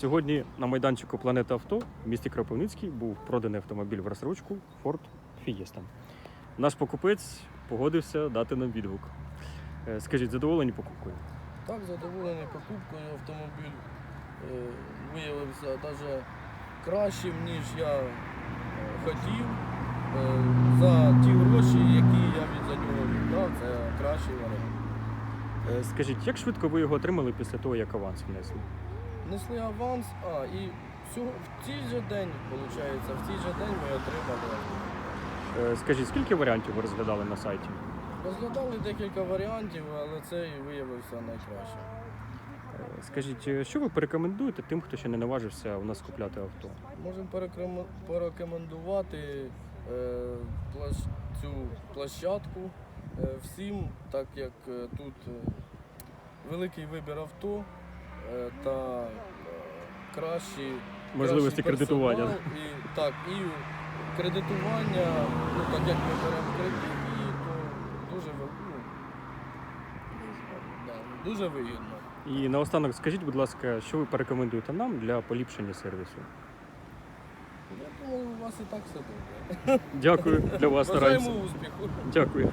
Сьогодні на майданчику Планета Авто в місті Кропивницький був проданий автомобіль в розсрочку Ford Fiesta. Наш покупець погодився дати нам відгук. Е, Скажіть, задоволені покупкою? Так, задоволений покупкою автомобіль е, виявився навіть кращим, ніж я е, хотів. За ті гроші, які я від за нього віддав, це кращий варіант. Скажіть, як швидко ви його отримали після того, як аванс внесли? Несли аванс, а і всього, в цей же день, виходить, в цей же день ми отримали. Е, Скажіть, скільки варіантів ви розглядали на сайті? Розглядали декілька варіантів, але цей виявився найкращим. Е, Скажіть, е, що ви порекомендуєте тим, хто ще не наважився у нас купляти авто? Можемо порекомендувати е, площ, цю площадку е, всім, так як е, тут е, великий вибір авто та е, кращі Можливості кращий кредитування. І, так, і кредитування, ну так як ми беремо кредит, і то дуже, ну, да, дуже вигідно. І наостанок скажіть, будь ласка, що ви порекомендуєте нам для поліпшення сервісу? Я думаю, у вас і так все добре. Дякую для вас Бажаємо успіху. Дякую.